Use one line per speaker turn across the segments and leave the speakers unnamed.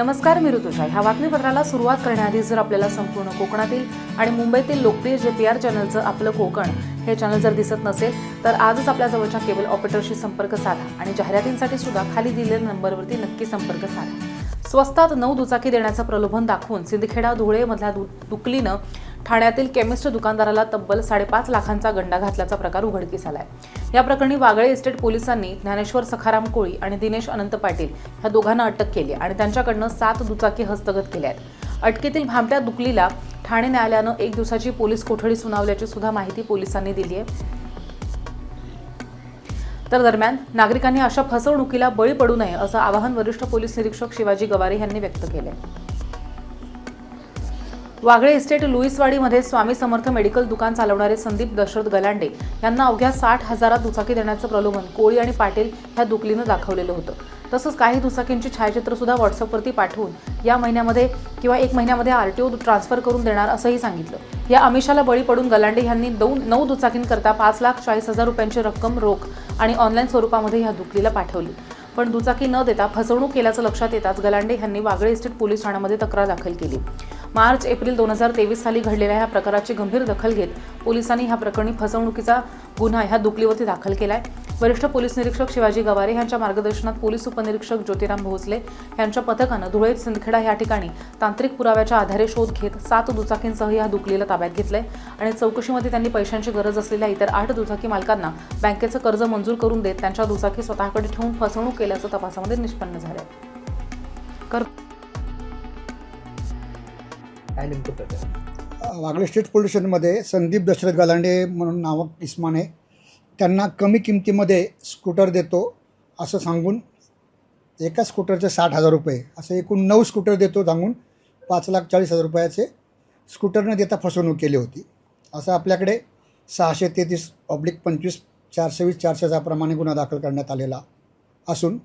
नमस्कार मी ऋतुजा. ह्या बातमीपत्राला सुरुवात करण्याआधी जर आपल्याला संपूर्ण कोकणातील आणि मुंबईतील लोकप्रिय जे पी आर चॅनलचं आपलं कोकण हे चॅनल जर दिसत नसेल तर आजच आपल्या जवळच्या केबल ऑपरेटरशी संपर्क साधा आणि जाहिरातींसाठी सुद्धा खाली दिलेल्या नंबरवरती नक्की संपर्क साधा. स्वस्तात नऊ दुचाकी देण्याचं प्रलोभन दाखवून सिंदखेडा धुळेमधल्या दु दुकलीनं ठाण्यातील केमिस्ट दुकानदाराला तब्बल साडेपाच लाखांचा गंडा घातल्याचा प्रकार उघडकीस आलाय. या प्रकरणी वागळे इस्टेट पोलिसांनी ज्ञानेश्वर सखाराम कोळी आणि दिनेश अनंत पाटील ह्या दोघांना अटक केली आणि त्यांच्याकडनं सात दुचाकी हस्तगत केल्या आहेत. अटकेतील भामट्या दुकलीला ठाणे न्यायालयानं एक दिवसाची पोलीस कोठडी सुनावल्याची सुद्धा माहिती पोलिसांनी दिली आहे. तर दरम्यान नागरिकांनी अशा फसवणुकीला बळी पडू नये असं आवाहन वरिष्ठ पोलीस निरीक्षक शिवाजी गवारे यांनी व्यक्त केले वागळे इस्टेट लुईसवाडीमध्ये स्वामी समर्थ मेडिकल दुकान चालवणारे संदीप दशरथ गलांडे यांना अवघ्या साठ हजारात दुचाकी देण्याचं प्रलोभन कोळी आणि पाटील ह्या दुकलीनं दाखवलेलं होतं. तसंच काही दुचाकींची छायाचित्रसुद्धा व्हॉट्सअपवरती पाठवून या महिन्यामध्ये किंवा एक महिन्यामध्ये आर टी ओ ट्रान्सफर करून देणार असंही सांगितलं. या आमिषाला बळी पडून गलांडे यांनी दोन नऊ दुचाकींकरता पाच लाख चाळीस हजार रुपयांची रक्कम रोख आणि ऑनलाईन स्वरूपामध्ये ह्या दुकलीला पाठवली. पण दुचाकी न देता फसवणूक केल्याचं लक्षात येताच गलांडे यांनी वागळे इस्टेट पोलीस ठाण्यामध्ये तक्रार दाखल केली. मार्च एप्रिल दोन हजार तेवीस साली घडलेल्या ह्या प्रकाराची गंभीर दखल घेत पोलिसांनी ह्या प्रकरणी फसवणुकीचा गुन्हा ह्या दुकलीवरती दाखल केलाय. वरिष्ठ पोलीस निरीक्षक शिवाजी गवारे यांच्या मार्गदर्शनात पोलीस उपनिरीक्षक ज्योतिराम भोसले यांच्या पथकानं धुळे सिंदखेडा या ठिकाणी तांत्रिक पुराव्याच्या आधारे शोध घेत सात दुचाकींसह या दुकलीला ताब्यात घेतलंय आणि चौकशीमध्ये त्यांनी पैशांची गरज असलेल्या इतर आठ दुचाकी मालकांना बँकेचं कर्ज मंजूर करून देत त्यांच्या दुचाकी स्वतःकडे ठेवून फसवणूक केल्याचं तपासामध्ये निष्पन्न झालंय.
काय नेमकं प्रकरण
वागळे स्टेट पोलीस स्टेशनमध्ये संदीप दशरथ गलांडे म्हणून नावक इस्माने त्यांना कमी किमतीमध्ये स्कूटर देतो असं सांगून एका स्कूटरचे साठ हजार रुपये असं एकूण नऊ स्कूटर देतो सांगून पाच लाख चाळीस हजार रुपयाचे स्कूटरनं देता फसवणूक केली होती. असं आपल्याकडे सहाशे तेहतीस ऑब्लिक पंचवीस चारशे वीस चारशेचा प्रमाणे गुन्हा दाखल करण्यात आलेला असून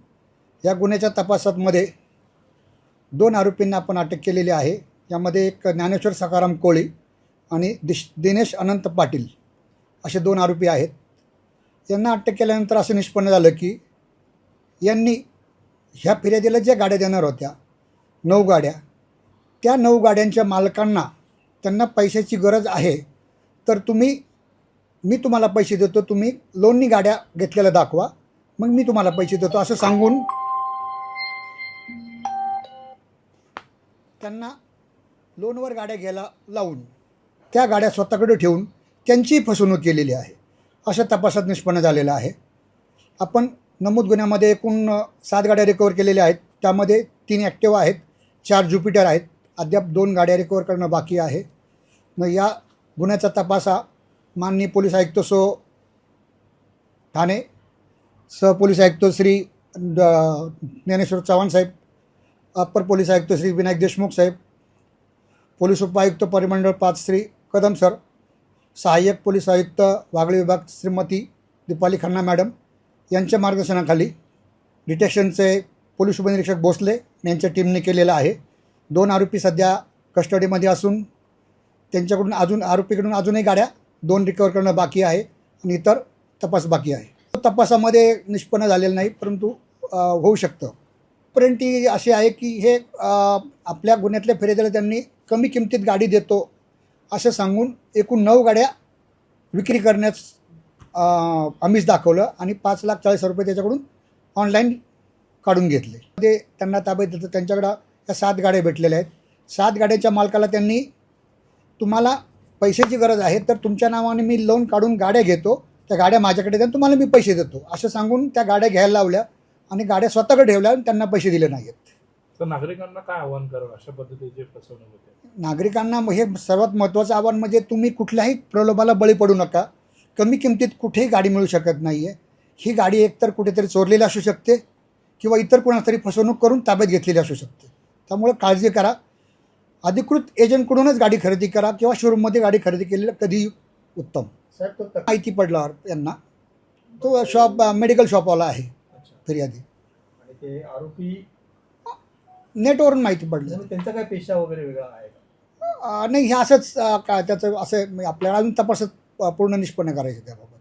या गुन्ह्याच्या तपासामध्ये दोन आरोपींना आपण अटक केलेली आहे. यामध्ये एक ज्ञानेश्वर सकाराम कोळी आणि दिश दिनेश अनंत पाटील असे दोन आरोपी आहेत. यांना अटक केल्यानंतर असं निष्पन्न झालं की यांनी ह्या फिर्यादीला ज्या गाड्या देणार होत्या नऊ गाड्या त्या नऊ गाड्यांच्या मालकांना त्यांना पैशाची गरज आहे तर तुम्ही मी तुम्हाला पैसे देतो तुम्ही लोननी गाड्या घेतलेल्या दाखवा मग मी तुम्हाला पैसे देतो असं सांगून त्यांना लोनवर गाड्या घ्यायला लावून त्या गाड्या स्वतःकडे ठेवून त्यांची फसवणूक केलेली आहे. अशा तपासात निष्पन्न झालेलं आहे. आपण नमूद गुन्ह्यामध्ये एकूण सात गाड्या रिकवर केलेल्या आहेत. त्यामध्ये तीन ॲक्टिवा आहेत चार ज्युपिटर आहेत. अद्याप दोन गाड्या रिकवर करणं बाकी आहे. मग या गुन्ह्याचा तपास हा माननीय पोलीस आयुक्त सो ठाणे सहपोलीस आयुक्त श्री द- ज्ञानेश्वर चव्हाण साहेब अप्पर पोलीस आयुक्त श्री विनायक देशमुख साहेब पोलीस उपायुक्त परिमंडळ पाच श्री कदम सर सहाय्यक पोलीस आयुक्त वागळे विभाग श्रीमती दीपाली खन्ना मॅडम यांच्या मार्गदर्शनाखाली डिटेक्शनचे पोलीस उपनिरीक्षक भोसले यांच्या टीमने केलेलं आहे. दोन आरोपी सध्या कस्टडीमध्ये असून त्यांच्याकडून अजून आरोपीकडून अजूनही गाड्या दोन रिकवर करणं बाकी आहे आणि इतर तपास बाकी आहे. तपासामध्ये निष्पन्न झालेलं नाही परंतु होऊ शकतं. पर्यंत ती अशी आहे की हे आपल्या गुन्ह्यातल्या फिर्यादीला त्यांनी कमी किमतीत गाडी देतो असं सांगून एकूण नऊ गाड्या विक्री करण्यास आम्हीच दाखवलं आणि पाच लाख चाळीस हजार रुपये त्याच्याकडून ऑनलाईन काढून घेतले. ते त्यांना ताब्यात देतं त्यांच्याकडं त्या सात गाड्या भेटलेल्या आहेत. सात गाड्यांच्या मालकाला त्यांनी तुम्हाला पैशाची गरज आहे तर तुमच्या नावाने मी लोन काढून गाड्या घेतो. त्या गाड्या माझ्याकडे द्या तुम्हाला मी पैसे देतो. असं सांगून त्या गाड्या घ्यायला लावल्या आणि गाड्या स्वतःकडे ठेवल्या आणि त्यांना पैसे दिले नाहीत.
तर नागरिकांना काय आव्हान करावं अशा पद्धतीची फसवणूक होते?
नागरिकांना हे सर्वात महत्त्वाचं आव्हान म्हणजे तुम्ही कुठल्याही प्रलोभाला बळी पडू नका. कमी किमतीत कुठेही गाडी मिळू शकत नाही आहे ही गाडी एकतर कुठेतरी चोरलेली असू शकते किंवा इतर कोणाला तरी फसवणूक करून ताब्यात घेतलेली असू शकते. त्यामुळे काळजी करा. अधिकृत एजंटकडूनच गाडी खरेदी करा किंवा शोरूममध्ये गाडी खरेदी केलेलं कधी उत्तम. माहिती पडल्यावर यांना. तो शॉप मेडिकल शॉपवाला आहे. फिर्यादी.
आणि ते आरोपी
नेटवरून माहिती पडली.
त्यांचा काय पेशा वगैरे वेगळा आहे
नाही हे असंच का त्याचं असं म्हणजे आपल्याला अजून तपासात पूर्ण निष्पन्न करायचं त्याबाबत